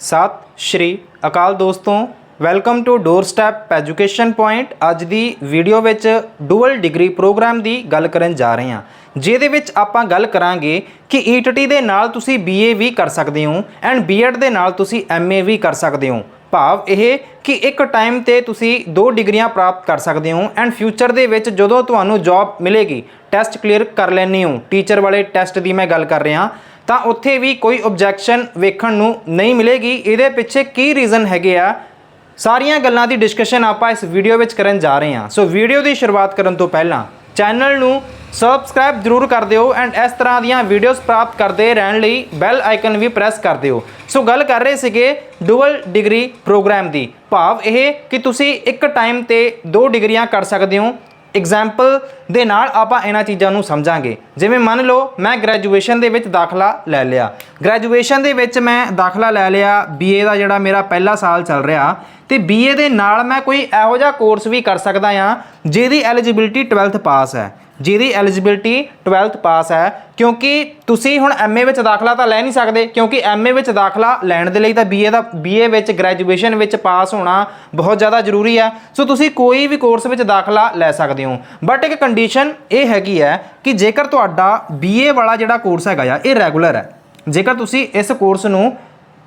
ਸਤਿ ਸ਼੍ਰੀ ਅਕਾਲ ਦੋਸਤੋ, welcome to door step education point. ਅੱਜ ਦੀ ਵੀਡੀਓ ਵਿੱਚ ਡੂਅਲ ਡਿਗਰੀ ਪ੍ਰੋਗਰਾਮ ਦੀ ਗੱਲ ਕਰਨ ਜਾ ਰਹੇ ਹਾਂ, ਜਿਹਦੇ ਵਿੱਚ ਆਪਾਂ ਗੱਲ ਕਰਾਂਗੇ ਕਿ ETT ਦੇ ਨਾਲ ਤੁਸੀਂ BA ਵੀ ਕਰ ਸਕਦੇ ਹੋ ਐਂਡ B.Ed ਦੇ ਨਾਲ ਤੁਸੀਂ MA ਵੀ ਕਰ ਸਕਦੇ ਹੋ। ਭਾਵ ਇਹ ਕਿ ਇੱਕ ਟਾਈਮ ਤੇ ਤੁਸੀਂ ਦੋ ਡਿਗਰੀਆਂ ਪ੍ਰਾਪਤ ਕਰ ਸਕਦੇ ਹੋ ਐਂਡ ਫਿਊਚਰ ਦੇ ਵਿੱਚ ਜਦੋਂ ਤੁਹਾਨੂੰ ਜੌਬ ਮਿਲੇਗੀ, ਟੈਸਟ ਕਲੀਅਰ ਕਰ ਲੈਣੀ ਹੋ। ਟੀਚਰ ਵਾਲੇ ਟੈਸਟ ਦੀ ਮੈਂ ਗੱਲ ਕਰ ਰਿਹਾ। ਤਾਂ ਉੱਥੇ ਵੀ ਕੋਈ ਆਬਜੈਕਸ਼ਨ ਵੇਖਣ ਨੂੰ ਨਹੀਂ ਮਿਲੇਗੀ। ਇਹਦੇ ਪਿੱਛੇ ਕੀ ਰੀਜ਼ਨ ਹੈਗੇ ਆ? ਸਾਰੀਆਂ ਗੱਲਾਂ ਦੀ ਡਿਸਕਸ਼ਨ ਆਪਾਂ ਇਸ ਵੀਡੀਓ ਵਿੱਚ ਕਰਨ ਜਾ ਰਹੇ ਹਾਂ। ਸੋ ਵੀਡੀਓ ਦੀ ਸ਼ੁਰੂਆਤ ਕਰਨ ਤੋਂ ਪਹਿਲਾਂ ਚੈਨਲ ਨੂੰ ਸਬਸਕ੍ਰਾਈਬ ਜ਼ਰੂਰ ਕਰ ਦਿਓ ਐਂਡ ਇਸ ਤਰ੍ਹਾਂ ਦੀਆਂ ਵੀਡੀਓਜ਼ ਪ੍ਰਾਪਤ ਕਰਦੇ ਰਹਿਣ ਲਈ ਬੈਲ ਆਈਕਨ ਵੀ ਪ੍ਰੈਸ ਕਰ ਦਿਓ। ਸੋ ਗੱਲ ਕਰ ਰਹੇ ਸੀਗੇ ਡੂਅਲ ਡਿਗਰੀ ਪ੍ਰੋਗਰਾਮ ਦੀ। ਭਾਵ ਇਹ ਕਿ ਤੁਸੀਂ ਇੱਕ ਟਾਈਮ ਤੇ ਦੋ ਡਿਗਰੀਆਂ ਕਰ ਸਕਦੇ ਹੋ। ਐਗਜ਼ਾਮਪਲ ਦੇ ਨਾਲ ਆਪਾਂ ਇਹਨਾਂ ਚੀਜ਼ਾਂ ਨੂੰ ਸਮਝਾਂਗੇ। ਜਿਵੇਂ ਮੰਨ ਲਓ, ਮੈਂ ਗ੍ਰੈਜੂਏਸ਼ਨ ਦੇ ਵਿੱਚ ਦਾਖਲਾ ਲੈ ਲਿਆ। ਗ੍ਰੈਜੂਏਸ਼ਨ ਦੇ ਵਿੱਚ ਮੈਂ ਦਾਖਲਾ ਲੈ ਲਿਆ ਬੀਏ ਦਾ ਜਿਹੜਾ ਮੇਰਾ ਪਹਿਲਾ ਸਾਲ ਚੱਲ ਰਿਹਾ। ਤੇ ਬੀਏ ਦੇ ਨਾਲ ਮੈਂ ਕੋਈ ਇਹੋ ਜਿਹਾ ਕੋਰਸ ਵੀ ਕਰ ਸਕਦਾ ਆ ਜਿਹਦੀ ਐਲੀਜੀਬਿਲਟੀ 12th ਪਾਸ ਹੈ। ਜਿਹਦੀ ਐਲੀਜੀਬਿਲਟੀ 12th ਪਾਸ ਹੈ, ਕਿਉਂਕਿ ਤੁਸੀਂ ਹੁਣ ਐਮਏ ਵਿੱਚ ਦਾਖਲਾ ਤਾਂ ਲੈ ਨਹੀਂ ਸਕਦੇ, ਕਿਉਂਕਿ ਐਮਏ ਵਿੱਚ ਦਾਖਲਾ ਲੈਣ ਦੇ ਲਈ ਤਾਂ ਬੀਏ ਦਾ ਬੀਏ ਵਿੱਚ ਗ੍ਰੈਜੂਏਸ਼ਨ ਵਿੱਚ ਪਾਸ ਹੋਣਾ ਬਹੁਤ ਜ਼ਿਆਦਾ ਜ਼ਰੂਰੀ ਹੈ। ਸੋ ਤੁਸੀਂ ਕੋਈ ਵੀ ਕੋਰਸ ਵਿੱਚ ਦਾਖਲਾ ਲੈ ਸਕਦੇ ਹੋ। ਬਟ ਇੱਕ ਕੰਡੀਸ਼ਨ ਇਹ ਹੈਗੀ ਹੈ ਕਿ ਜੇਕਰ ਤੁਹਾਡਾ ਬੀਏ ਵਾਲਾ ਜਿਹੜਾ ਕੋਰਸ ਹੈਗਾ ਆ, ਇਹ ਰੈਗੂਲਰ ਹੈ। ਜੇਕਰ ਤੁਸੀਂ ਇਸ ਕੋਰਸ ਨੂੰ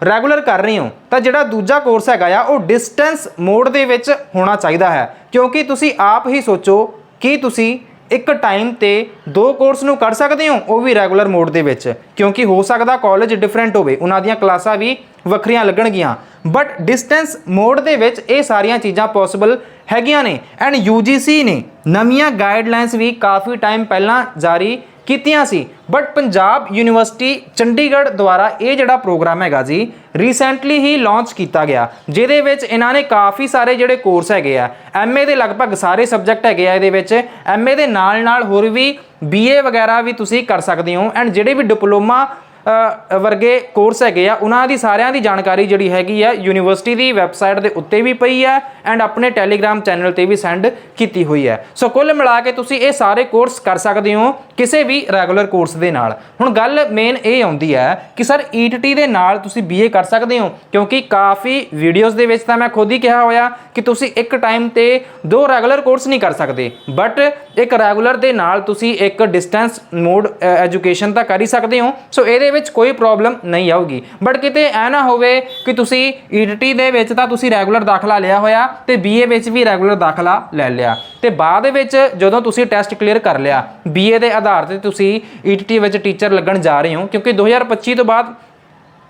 ਰੈਗੂਲਰ ਕਰ ਰਹੇ ਹੋ, ਤਾਂ ਜਿਹੜਾ ਦੂਜਾ ਕੋਰਸ ਹੈਗਾ ਆ, ਉਹ ਡਿਸਟੈਂਸ ਮੋਡ ਦੇ ਵਿੱਚ ਹੋਣਾ ਚਾਹੀਦਾ ਹੈ। ਕਿਉਂਕਿ ਤੁਸੀਂ ਆਪ ਹੀ ਸੋਚੋ ਕਿ ਤੁਸੀਂ ਇੱਕ ਟਾਈਮ ਤੇ ਦੋ ਕੋਰਸ ਨੂੰ ਕਰ ਸਕਦੇ ਹੋ, ਉਹ ਵੀ ਰੈਗੂਲਰ ਮੋਡ ਦੇ ਵਿੱਚ, ਕਿਉਂਕਿ ਹੋ ਸਕਦਾ ਕਾਲਜ ਡਿਫਰੈਂਟ ਹੋਵੇ, ਉਹਨਾਂ ਦੀਆਂ ਕਲਾਸਾਂ ਵੀ ਵੱਖਰੀਆਂ ਲੱਗਣਗੀਆਂ। ਬਟ ਡਿਸਟੈਂਸ ਮੋਡ ਦੇ ਵਿੱਚ ਇਹ ਸਾਰੀਆਂ ਚੀਜ਼ਾਂ ਪੋਸੀਬਲ ਹੈਗੀਆਂ ਨੇ ਐਂਡ UGC ਨੇ ਨਵੀਆਂ ਗਾਈਡਲਾਈਨਸ ਵੀ ਕਾਫੀ ਟਾਈਮ ਪਹਿਲਾਂ ਜਾਰੀ ਕੀਤੀਆਂ ਸੀ। ਬਟ ਪੰਜਾਬ ਯੂਨੀਵਰਸਿਟੀ ਚੰਡੀਗੜ੍ਹ ਦੁਆਰਾ ਇਹ ਜਿਹੜਾ ਪ੍ਰੋਗਰਾਮ ਹੈਗਾ ਜੀ ਰੀਸੈਂਟਲੀ ਹੀ ਲਾਂਚ ਕੀਤਾ ਗਿਆ, ਜਿਹਦੇ ਵਿੱਚ ਇਹਨਾਂ ਨੇ ਕਾਫੀ ਸਾਰੇ ਜਿਹੜੇ ਕੋਰਸ ਹੈਗੇ ਆ ਐਮਏ ਦੇ ਲਗਭਗ ਸਾਰੇ ਸਬਜੈਕਟ ਹੈਗੇ ਆ ਇਹਦੇ ਵਿੱਚ। ਐਮਏ ਦੇ ਨਾਲ ਨਾਲ ਹੋਰ ਵੀ ਬੀਏ ਵਗੈਰਾ ਵੀ ਤੁਸੀਂ ਕਰ ਸਕਦੇ ਹੋ ਐਂਡ ਜਿਹੜੇ ਵੀ ਡਿਪਲੋਮਾ ਵਰਗੇ ਕੋਰਸ ਹੈਗੇ ਆ, ਉਹਨਾਂ ਦੀ ਸਾਰਿਆਂ ਦੀ ਜਾਣਕਾਰੀ ਜਿਹੜੀ ਹੈਗੀ ਆ ਯੂਨੀਵਰਸਿਟੀ ਦੀ ਵੈਬਸਾਈਟ ਦੇ ਉੱਤੇ ਵੀ ਪਈ ਹੈ ਐਂਡ ਆਪਣੇ ਟੈਲੀਗ੍ਰam ਚੈਨਲ ਤੇ ਵੀ ਸੈਂਡ ਕੀਤੀ ਹੋਈ ਹੈ ਸੋ ਕੁੱਲ ਮਿਲਾ ਕੇ ਤੁਸੀਂ ਇਹ ਸਾਰੇ ਕੋਰਸ ਕਰ ਸਕਦੇ ਹੋ ਕਿਸੇ ਵੀ ਰੈਗੂਲਰ ਕੋਰਸ ਦੇ ਨਾਲ। ਹੁਣ ਗੱਲ ਮੇਨ ਇਹ ਆਉਂਦੀ ਹੈ ਕਿ ਸਰ ETT ਦੇ ਨਾਲ ਤੁਸੀਂ BA ਕਰ ਸਕਦੇ ਹੋ, ਕਿਉਂਕਿ ਕਾਫੀ ਵੀਡੀਓਜ਼ ਦੇ ਵਿੱਚ ਤਾਂ ਮੈਂ ਖੁਦ ਹੀ ਕਿਹਾ ਹੋਇਆ ਕਿ ਤੁਸੀਂ ਇੱਕ ਟਾਈਮ ਤੇ ਦੋ ਰੈਗੂਲਰ ਕੋਰਸ ਨਹੀਂ ਕਰ ਸਕਦੇ। ਬਟ ਇੱਕ ਰੈਗੂਲਰ ਦੇ ਨਾਲ ਤੁਸੀਂ ਇੱਕ ਡਿਸਟੈਂਸ ਮੋਡ ਐਜੂਕੇਸ਼ਨ ਤਾਂ ਕਰ ਹੀ ਸਕਦੇ ਹੋ। ਸੋ ਇਹਦੇ ਵਿੱਚ ਕੋਈ ਪ੍ਰੋਬਲਮ ਨਹੀਂ ਆਊਗੀ। ਬਟ ਕਿਤੇ ਐ ਨਾ ਹੋਵੇ ਕਿ ਤੁਸੀਂ ETT ਦੇ ਵਿੱਚ ਤਾਂ ਤੁਸੀਂ ਰੈਗੂਲਰ ਦਾਖਲਾ ਲਿਆ ਹੋਇਆ ਤੇ BA ਵਿੱਚ ਵੀ ਰੈਗੂਲਰ ਦਾਖਲਾ ਲੈ ਲਿਆ। ਤੇ ਬਾਅਦ ਵਿੱਚ ਜਦੋਂ ਤੁਸੀਂ ਟੈਸਟ ਕਲੀਅਰ ਕਰ ਲਿਆ BA ਦੇ ਆਧਾਰ ਤੇ ਤੁਸੀਂ ETT ਵਿੱਚ ਟੀਚਰ ਲੱਗਣ ਜਾ ਰਹੇ ਹੋ, ਕਿਉਂਕਿ 2025 ਤੋਂ ਬਾਅਦ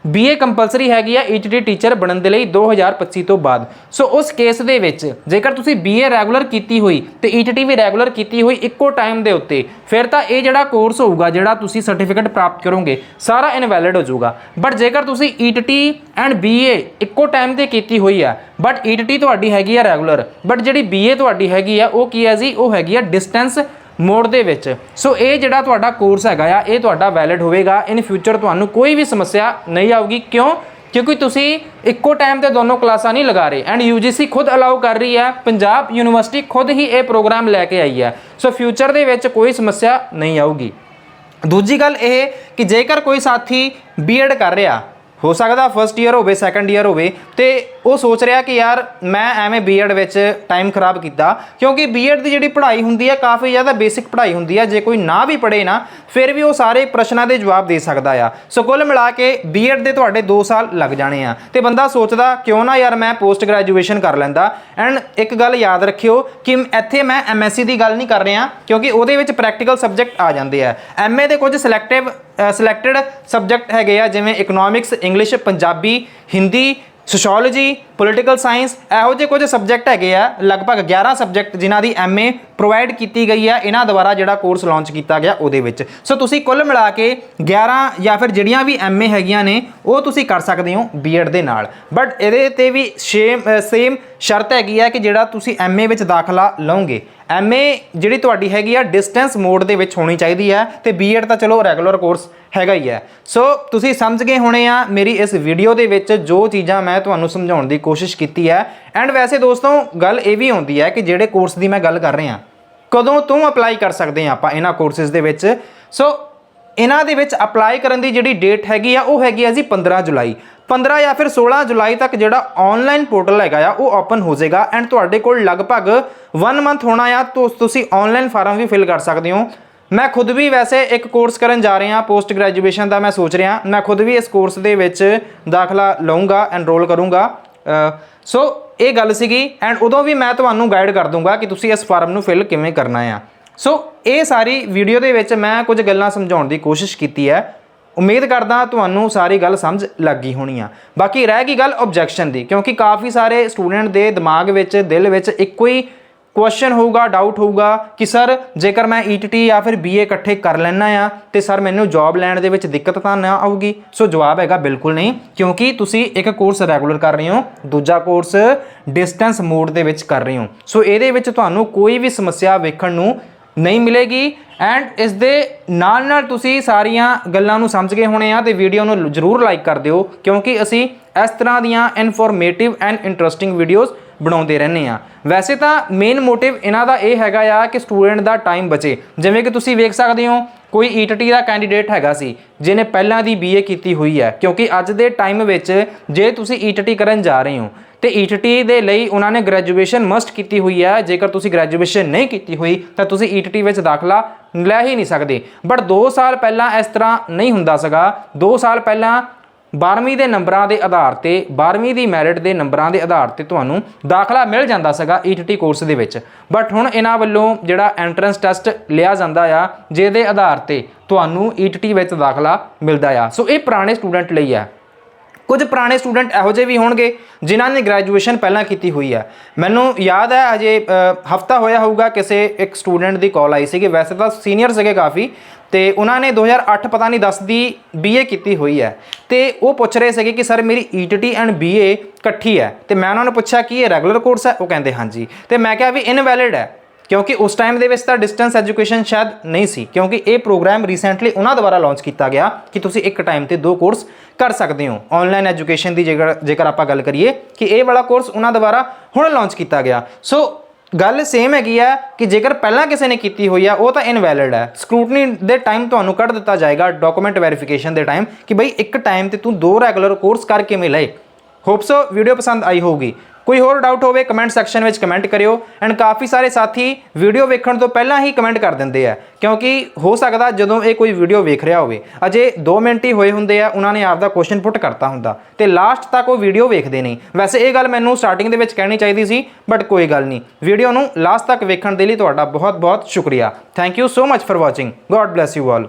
BA ਕੰਪਲਸਰੀ ਹੈਗੀ ਆ ETT ਟੀਚਰ ਬਣਨ ਦੇ ਲਈ 2025 ਤੋਂ ਬਾਅਦ। ਸੋ ਉਸ ਕੇਸ ਦੇ ਵਿੱਚ ਜੇਕਰ ਤੁਸੀਂ BA ਰੈਗੂਲਰ ਕੀਤੀ ਹੋਈ ਤੇ ETT ਵੀ ਰੈਗੂਲਰ ਕੀਤੀ ਹੋਈ ਇੱਕੋ ਟਾਈਮ ਦੇ ਉੱਤੇ, ਫਿਰ ਤਾਂ ਇਹ ਜਿਹੜਾ ਕੋਰਸ ਹੋਊਗਾ, ਜਿਹੜਾ ਤੁਸੀਂ ਸਰਟੀਫਿਕੇਟ ਪ੍ਰਾਪਤ ਕਰੋਗੇ, ਸਾਰਾ ਇਨਵੈਲਿਡ ਹੋ ਜਾਊਗਾ। ਬਟ ਜੇਕਰ ਤੁਸੀਂ ETT ਐਂਡ BA ਇੱਕੋ ਟਾਈਮ ਤੇ ਕੀਤੀ ਹੋਈ ਆ ਬਟ ETT ਤੁਹਾਡੀ ਹੈਗੀ ਆ ਰੈਗੂਲਰ ਬਟ ਜਿਹੜੀ BA ਤੁਹਾਡੀ ਹੈਗੀ ਆ, ਉਹ ਕੀ ਹੈ ਜੀ? ਉਹ ਹੈਗੀ ਆ ਡਿਸਟੈਂਸ ਮੋਡ ਦੇ ਵਿੱਚ। ਸੋ ਇਹ ਜਿਹੜਾ ਤੁਹਾਡਾ ਕੋਰਸ ਹੈਗਾ ਆ, ਇਹ ਤੁਹਾਡਾ ਵੈਲਿਡ ਹੋਵੇਗਾ। ਇਨ ਫਿਊਚਰ ਤੁਹਾਨੂੰ ਕੋਈ ਵੀ ਸਮੱਸਿਆ ਨਹੀਂ ਆਊਗੀ। ਕਿਉਂ? ਕਿਉਂਕਿ ਤੁਸੀਂ ਇੱਕੋ ਟਾਈਮ ਤੇ ਦੋਨੋਂ ਕਲਾਸਾਂ ਨਹੀਂ ਲਗਾ ਰਹੇ। ਐਂਡ UGC ਖੁਦ ਅਲਾਉ ਕਰ ਰਹੀ ਹੈ। ਪੰਜਾਬ ਯੂਨੀਵਰਸਿਟੀ ਖੁਦ ਹੀ ਇਹ ਪ੍ਰੋਗਰਾਮ ਲੈ ਕੇ ਆਈ ਹੈ। ਸੋ ਫਿਊਚਰ ਦੇ ਵਿੱਚ ਕੋਈ ਸਮੱਸਿਆ ਨਹੀਂ ਆਊਗੀ। ਦੂਜੀ ਗੱਲ ਇਹ ਕਿ ਜੇਕਰ ਕੋਈ ਸਾਥੀ ਬੀਐਡ ਕਰ ਰਿਹਾ ਹੋ ਸਕਦਾ ਫਰਸਟ ਈਅਰ ਹੋਵੇ ਸੈਕੰਡ ਈਅਰ ਹੋਵੇ, ਤੇ ਉਹ ਸੋਚ ਰਿਹਾ ਕਿ ਯਾਰ ਮੈਂ ਐਵੇਂ ਬੀਐਡ ਵਿੱਚ ਟਾਈਮ ਖਰਾਬ ਕੀਤਾ, ਕਿਉਂਕਿ ਬੀਐਡ ਦੀ ਜਿਹੜੀ ਪੜ੍ਹਾਈ ਹੁੰਦੀ ਹੈ ਕਾਫੀ ਜ਼ਿਆਦਾ ਬੇਸਿਕ ਪੜ੍ਹਾਈ ਹੁੰਦੀ ਹੈ ਜੇ ਕੋਈ ਨਾ ਵੀ ਪੜ੍ਹੇ ਨਾ, ਫਿਰ ਵੀ ਉਹ ਸਾਰੇ ਪ੍ਰਸ਼ਨਾਂ ਦੇ ਜਵਾਬ ਦੇ ਸਕਦਾ ਆ। ਸੋ ਕੁੱਲ ਮਿਲਾ ਕੇ ਬੀਐਡ ਦੇ ਤੁਹਾਡੇ 2 ਸਾਲ ਲੱਗ ਜਾਣੇ ਆ। ਤੇ ਬੰਦਾ ਸੋਚਦਾ, ਕਿਉਂ ਨਾ ਯਾਰ ਮੈਂ ਪੋਸਟ ਗ੍ਰੈਜੂਏਸ਼ਨ ਕਰ ਲੈਂਦਾ। ਐਂਡ ਇੱਕ ਗੱਲ ਯਾਦ ਰੱਖਿਓ ਕਿ ਇੱਥੇ ਮੈਂ ਐਮਐਸਸੀ ਦੀ ਗੱਲ ਨਹੀਂ ਕਰ ਰਿਹਾ, ਕਿਉਂਕਿ ਉਹਦੇ ਵਿੱਚ ਪ੍ਰੈਕਟੀਕਲ ਸਬਜੈਕਟ ਆ ਜਾਂਦੇ ਆ। ਐਮਏ ਦੇ ਕੁਝ ਸਿਲੈਕਟਿਵ ਸਿਲੈਕਟਡ ਸਬਜੈਕਟ ਹੈਗੇ ਆ, ਜਿਵੇਂ economics English Punjabi, Hindi sociology political science ਇਹੋ ਜਿਹੇ ਕੁਝ ਸਬਜੈਕਟ ਹੈਗੇ ਆ, ਲਗਭਗ 11 ਸਬਜੈਕਟ ਜਿਨ੍ਹਾਂ ਦੀ ਐਮਏ ਪ੍ਰੋਵਾਈਡ ਕੀਤੀ ਗਈ ਆ, ਇਹਨਾਂ ਦੁਆਰਾ ਜਿਹੜਾ ਕੋਰਸ ਲਾਂਚ ਕੀਤਾ ਗਿਆ ਉਹਦੇ ਵਿੱਚ। ਸੋ ਤੁਸੀਂ ਕੁੱਲ ਮਿਲਾ ਕੇ 11 ਜਾਂ ਫਿਰ ਜਿਹੜੀਆਂ ਵੀ ਐਮਏ ਹੈਗੀਆਂ ਨੇ, ਉਹ ਤੁਸੀਂ ਕਰ ਸਕਦੇ ਹੋ ਬੀਐਡ ਦੇ ਨਾਲ। ਬਟ ਇਹਦੇ ਤੇ ਵੀ ਸੇਮ ਸੇਮ ਸ਼ਰਤ ਹੈਗੀ ਆ ਕਿ ਜਿਹੜਾ ਤੁਸੀਂ ਐਮਏ ਵਿੱਚ ਦਾਖਲਾ ਲਓਗੇ। ਐਮਏ ਜਿਹੜੀ ਤੁਹਾਡੀ ਹੈਗੀ ਆ ਡਿਸਟੈਂਸ ਮੋਡ ਦੇ ਵਿੱਚ ਹੋਣੀ ਚਾਹੀਦੀ ਹੈ ਤੇ ਬੀਐਡ ਤਾਂ ਚਲੋ ਰੈਗੂਲਰ ਕੋਰਸ ਹੈਗਾ ਹੀ ਹੈ ਸੋ ਤੁਸੀਂ ਸਮਝ ਗਏ ਹੋਣੇ ਆ ਮੇਰੀ ਇਸ ਵੀਡੀਓ ਦੇ ਵਿੱਚ ਜੋ ਚੀਜ਼ਾਂ ਮੈਂ ਤੁਹਾਨੂੰ ਸਮਝਾਉਣ ਦੀ ਕੋਸ਼ਿਸ਼ ਕੀਤੀ ਹੈ ਐਂਡ ਵੈਸੇ ਦੋਸਤੋ, ਗੱਲ ਇਹ ਵੀ ਹੁੰਦੀ ਹੈ ਕਿ ਜਿਹੜੇ ਕੋਰਸ ਦੀ ਮੈਂ ਗੱਲ ਕਰ ਰਿਹਾ, ਕਦੋਂ ਤੋਂ ਅਪਲਾਈ ਕਰ ਸਕਦੇ ਆ ਆਪਾਂ ਇਹਨਾਂ ਕੋਰਸਸ ਦੇ ਵਿੱਚ? ਸੋ ਇਹਨਾਂ ਦੇ ਵਿੱਚ ਅਪਲਾਈ ਕਰਨ ਦੀ ਜਿਹੜੀ ਡੇਟ ਹੈਗੀ ਆ, ਉਹ ਹੈਗੀ ਆ ਜੀ 15 ਜੁਲਾਈ। 15 ਜਾਂ ਫਿਰ 16 ਜੁਲਾਈ ਤੱਕ ਜਿਹੜਾ ਆਨਲਾਈਨ ਪੋਰਟਲ ਹੈਗਾ ਆ, ਉਹ ਓਪਨ ਹੋ ਜਾਏਗਾ ਐਂਡ ਤੁਹਾਡੇ ਕੋਲ ਲਗਭਗ 1 ਮੰਥ ਹੋਣਾ ਆ, ਤੋਂ ਤੁਸੀਂ ਆਨਲਾਈਨ ਫਾਰਮ ਵੀ ਫਿਲ ਕਰ ਸਕਦੇ ਹੋ। ਮੈਂ ਖੁਦ ਵੀ ਵੈਸੇ ਇੱਕ ਕੋਰਸ ਕਰਨ ਜਾ ਰਿਹਾ ਪੋਸਟ ਗ੍ਰੈਜੂਏਸ਼ਨ ਦਾ ਮੈਂ ਸੋਚ ਰਿਹਾ। ਮੈਂ ਖੁਦ ਵੀ ਇਸ ਕੋਰਸ ਦੇ ਵਿੱਚ ਦਾਖਲਾ ਲਵਾਂਗਾ ਐਨਰੋਲ ਕਰੂੰਗਾ। ਸੋ ਇਹ ਗੱਲ ਸੀਗੀ ਐਂਡ ਉਦੋਂ ਵੀ ਮੈਂ ਤੁਹਾਨੂੰ ਗਾਈਡ ਕਰ ਦੂੰਗਾ ਕਿ ਤੁਸੀਂ ਇਸ ਫਾਰਮ ਨੂੰ ਫਿਲ ਕਿਵੇਂ ਕਰਨਾ ਆ। ਸੋ ਇਹ ਸਾਰੀ ਵੀਡੀਓ ਦੇ ਵਿੱਚ ਮੈਂ ਕੁਝ ਗੱਲਾਂ ਸਮਝਾਉਣ ਦੀ ਕੋਸ਼ਿਸ਼ ਕੀਤੀ ਹੈ। ਉਮੀਦ ਕਰਦਾ ਤੁਹਾਨੂੰ ਸਾਰੀ ਗੱਲ ਸਮਝ ਲੱਗ ਗਈ ਹੋਣੀ ਆ। ਬਾਕੀ ਰਹਿ ਗਈ ਗੱਲ ਆਬਜੈਕਸ਼ਨ ਦੀ, ਕਿਉਂਕਿ ਕਾਫੀ ਸਾਰੇ ਸਟੂਡੈਂਟ ਦੇ ਦਿਮਾਗ ਵਿੱਚ, ਦਿਲ ਵਿੱਚ ਇੱਕੋ ਹੀ ਕੁਐਸਚਨ ਹੋਊਗਾ ਡਾਊਟ ਹੋਊਗਾ ਕਿ ਸਰ ਜੇਕਰ ਮੈਂ ਈਟੀਟੀ ਜਾਂ ਫਿਰ ਬੀਏ ਇਕੱਠੇ ਕਰ ਲੈਣਾ ਆ, ਤੇ ਸਰ ਮੈਨੂੰ ਜੌਬ ਲੈਣ ਦੇ ਵਿੱਚ ਦਿੱਕਤ ਤਾਂ ਨਾ ਆਊਗੀ। ਸੋ ਜਵਾਬ ਹੈਗਾ ਬਿਲਕੁਲ ਨਹੀਂ, ਕਿਉਂਕਿ ਤੁਸੀਂ ਇੱਕ ਕੋਰਸ ਰੈਗੂਲਰ ਕਰ ਰਹੇ ਹੋ, ਦੂਜਾ ਕੋਰਸ ਡਿਸਟੈਂਸ ਮੋਡ ਦੇ ਵਿੱਚ ਕਰ ਰਹੇ ਹੋ। ਸੋ ਇਹਦੇ ਵਿੱਚ ਤੁਹਾਨੂੰ ਕੋਈ ਵੀ ਸਮੱਸਿਆ ਵੇਖਣ ਨੂੰ ਨਹੀਂ ਮਿਲੇਗੀ ਐਂਡ ਇਸ ਦੇ ਨਾਲ ਨਾਲ ਤੁਸੀਂ ਸਾਰੀਆਂ ਗੱਲਾਂ ਨੂੰ ਸਮਝ ਗਏ ਹੋਣੇ ਆ ਤੇ ਵੀਡੀਓ ਨੂੰ ਜਰੂਰ ਲਾਈਕ ਕਰ ਦਿਓ ਕਿਉਂਕਿ ਅਸੀਂ ਇਸ ਤਰ੍ਹਾਂ ਦੀਆਂ ਇਨਫੋਰਮੇਟਿਵ ਐਂਡ ਇੰਟਰਸਟਿੰਗ ਵੀਡੀਓਜ਼ ਬਣਾਉਂਦੇ ਰਹਿੰਦੇ ਆ। ਵੈਸੇ ਤਾਂ ਮੇਨ ਮੋਟਿਵ ਇਹਨਾਂ ਦਾ ਇਹ ਹੈਗਾ ਆ ਕਿ ਸਟੂਡੈਂਟ ਦਾ ਟਾਈਮ ਬਚੇ। ਜਿਵੇਂ ਕਿ ਤੁਸੀਂ ਵੇਖ ਸਕਦੇ ਹੋ ਕੋਈ ਈਟੀਟੀ ਦਾ ਕੈਂਡੀਡੇਟ ਹੈਗਾ ਸੀ, ਜਿਹਨੇ ਪਹਿਲਾਂ ਦੀ ਬੀਏ ਕੀਤੀ ਹੋਈ ਹੈ, ਕਿਉਂਕਿ ਅੱਜ ਦੇ ਟਾਈਮ ਵਿੱਚ ਜੇ ਤੁਸੀਂ ਈਟੀਟੀ ਕਰਨ ਜਾ ਰਹੇ ਹੋ, ਤੇ ਈਟੀਟੀ ਦੇ ਲਈ ਉਹਨਾਂ ਨੇ ਗ੍ਰੈਜੂਏਸ਼ਨ ਮਸਟ ਕੀਤੀ ਹੋਈ ਹੈ, ਜੇਕਰ ਤੁਸੀਂ ਗ੍ਰੈਜੂਏਸ਼ਨ ਨਹੀਂ ਕੀਤੀ ਹੋਈ, ਤਾਂ ਤੁਸੀਂ ਈਟੀਟੀ ਵਿੱਚ ਦਾਖਲਾ ਲੈ ਹੀ ਨਹੀਂ ਸਕਦੇ। ਬਟ 2 ਸਾਲ ਪਹਿਲਾਂ ਇਸ ਤਰ੍ਹਾਂ ਨਹੀਂ ਹੁੰਦਾ ਸੀਗਾ 2 ਸਾਲ ਪਹਿਲਾਂ 12ਵੀਂ ਦੇ ਨੰਬਰਾਂ ਦੇ ਆਧਾਰ ਤੇ 12ਵੀਂ ਦੀ ਮੈਰਿਟ ਦੇ ਨੰਬਰਾਂ ਦੇ ਆਧਾਰ ਤੇ ਤੁਹਾਨੂੰ ਦਾਖਲਾ ਮਿਲ ਜਾਂਦਾ ਸੀਗਾ ਈਟੀਟੀ ਕੋਰਸ ਦੇ ਵਿੱਚ। ਬਟ ਹੁਣ ਇਹਨਾਂ ਵੱਲੋਂ ਜਿਹੜਾ ਐਂਟਰੈਂਸ ਟੈਸਟ ਲਿਆ ਜਾਂਦਾ ਆ, ਜਿਹਦੇ ਆਧਾਰ ਤੇ ਤੁਹਾਨੂੰ ਈਟੀਟੀ ਵਿੱਚ ਦਾਖਲਾ ਮਿਲਦਾ ਆ। ਸੋ ਇਹ ਪੁਰਾਣੇ ਸਟੂਡੈਂਟ ਲਈ ਆ। ਕੁਝ ਪੁਰਾਣੇ ਸਟੂਡੈਂਟ ਇਹੋ ਜਿਹੇ ਵੀ ਹੋਣਗੇ ਜਿਨ੍ਹਾਂ ਨੇ ਗ੍ਰੈਜੂਏਸ਼ਨ ਪਹਿਲਾਂ ਕੀਤੀ ਹੋਈ ਹੈ। ਮੈਨੂੰ ਯਾਦ ਹੈ ਅਜੇ ਹਫਤਾ ਹੋਇਆ ਹੋਊਗਾ ਕਿਸੇ ਇੱਕ ਸਟੂਡੈਂਟ ਦੀ ਕਾਲ ਆਈ ਸੀਗੀ। ਵੈਸੇ ਤਾਂ ਸੀਨੀਅਰ ਸੀਗੇ ਕਾਫੀ ਤੇ ਉਹਨਾਂ ਨੇ 2008 ਪਤਾ ਨਹੀਂ 10 ਦੀ ਬੀਏ ਕੀਤੀ ਹੋਈ ਹੈ। ਤੇ ਉਹ ਪੁੱਛ ਰਹੇ ਸੀਗੇ ਕਿ, ਸਰ, ਮੇਰੀ ਈਟੀਟੀ ਐਂਡ ਬੀਏ ਇਕੱਠੀ ਹੈ। ਤੇ ਮੈਂ ਉਹਨਾਂ ਨੂੰ ਪੁੱਛਿਆ ਕਿ ਇਹ ਰੈਗੂਲਰ ਕੋਰਸ ਹੈ? ਉਹ ਕਹਿੰਦੇ, ਹਾਂਜੀ। ਤੇ ਮੈਂ ਕਿਹਾ ਵੀ ਇਨਵੈਲਿਡ ਹੈ। ਕਿਉਂਕਿ ਉਸ ਟਾਈਮ ਦੇ ਵਿੱਚ ਤਾਂ ਡਿਸਟੈਂਸ ਐਜੂਕੇਸ਼ਨ ਸ਼ਾਇਦ ਨਹੀਂ ਸੀ, ਕਿਉਂਕਿ ਇਹ ਪ੍ਰੋਗਰਾਮ ਰੀਸੈਂਟਲੀ ਉਹਨਾਂ ਦੁਆਰਾ ਲਾਂਚ ਕੀਤਾ ਗਿਆ ਕਿ ਤੁਸੀਂ ਇੱਕ ਟਾਈਮ ਤੇ ਦੋ ਕੋਰਸ ਕਰ ਸਕਦੇ ਹੋ। ਆਨਲਾਈਨ ਐਜੂਕੇਸ਼ਨ ਦੀ ਜੇਕਰ ਜੇਕਰ ਆਪਾਂ ਗੱਲ ਕਰੀਏ ਕਿ ਇਹ ਵਾਲਾ ਕੋਰਸ ਉਹਨਾਂ ਦੁਆਰਾ ਹੁਣ ਲਾਂਚ ਕੀਤਾ ਗਿਆ। ਸੋ ਗੱਲ ਸੇਮ ਹੈਗੀ ਆ ਕਿ ਜੇਕਰ ਪਹਿਲਾਂ ਕਿਸੇ ਨੇ ਕੀਤੀ ਹੋਈ ਆ, ਉਹ ਤਾਂ ਇਨਵੈਲਿਡ ਹੈ। ਸਕਰੂਟਨੀ ਦੇ ਟਾਈਮ ਤੁਹਾਨੂੰ ਕੱਢ ਦਿੱਤਾ ਜਾਏਗਾ ਡਾਕੂਮੈਂਟ ਵੈਰੀਫਿਕੇਸ਼ਨ ਦੇ ਟਾਈਮ ਕਿ ਬਈ ਇੱਕ ਟਾਈਮ ਤੇ ਤੂੰ ਦੋ ਰੈਗੂਲਰ ਕੋਰਸ ਕਰਕੇ ਮਿਲੇ। ਹੋਪਸੋ ਵੀਡੀਓ ਪਸੰਦ ਆਈ ਹੋਊਗੀ। ਕੋਈ ਹੋਰ ਡਾਊਟ ਹੋਵੇ ਕਮੈਂਟ ਸੈਕਸ਼ਨ ਵਿੱਚ ਕਮੈਂਟ ਕਰਿਓ। ਐਂਡ ਕਾਫੀ ਸਾਰੇ ਸਾਥੀ ਵੀਡੀਓ ਵੇਖਣ ਤੋਂ ਪਹਿਲਾਂ ਹੀ ਕਮੈਂਟ ਕਰ ਦਿੰਦੇ ਆ। ਕਿਉਂਕਿ ਹੋ ਸਕਦਾ ਜਦੋਂ ਇਹ ਕੋਈ ਵੀਡੀਓ ਵੇਖ ਰਿਹਾ ਹੋਵੇ, ਅਜੇ 2 ਮਿੰਟ ਹੀ ਹੋਏ ਹੁੰਦੇ ਆ, ਉਹਨਾਂ ਨੇ ਆਪਦਾ ਕੁਐਸਚਨ ਪੁੱਟ ਕਰਤਾ ਹੁੰਦਾ। ਤੇ ਲਾਸਟ ਤੱਕ ਉਹ ਵੀਡੀਓ ਵੇਖਦੇ ਨਹੀਂ। ਵੈਸੇ ਇਹ ਗੱਲ ਮੈਨੂੰ ਸਟਾਰਟਿੰਗ ਦੇ ਵਿੱਚ ਕਹਿਣੀ ਚਾਹੀਦੀ ਸੀ ਬਟ ਕੋਈ ਗੱਲ ਨਹੀਂ। ਵੀਡੀਓ ਨੂੰ ਲਾਸਟ ਤੱਕ ਵੇਖਣ ਦੇ ਲਈ ਤੁਹਾਡਾ ਬਹੁਤ ਬਹੁਤ ਸ਼ੁਕਰੀਆ। Thank you so much for watching God bless you all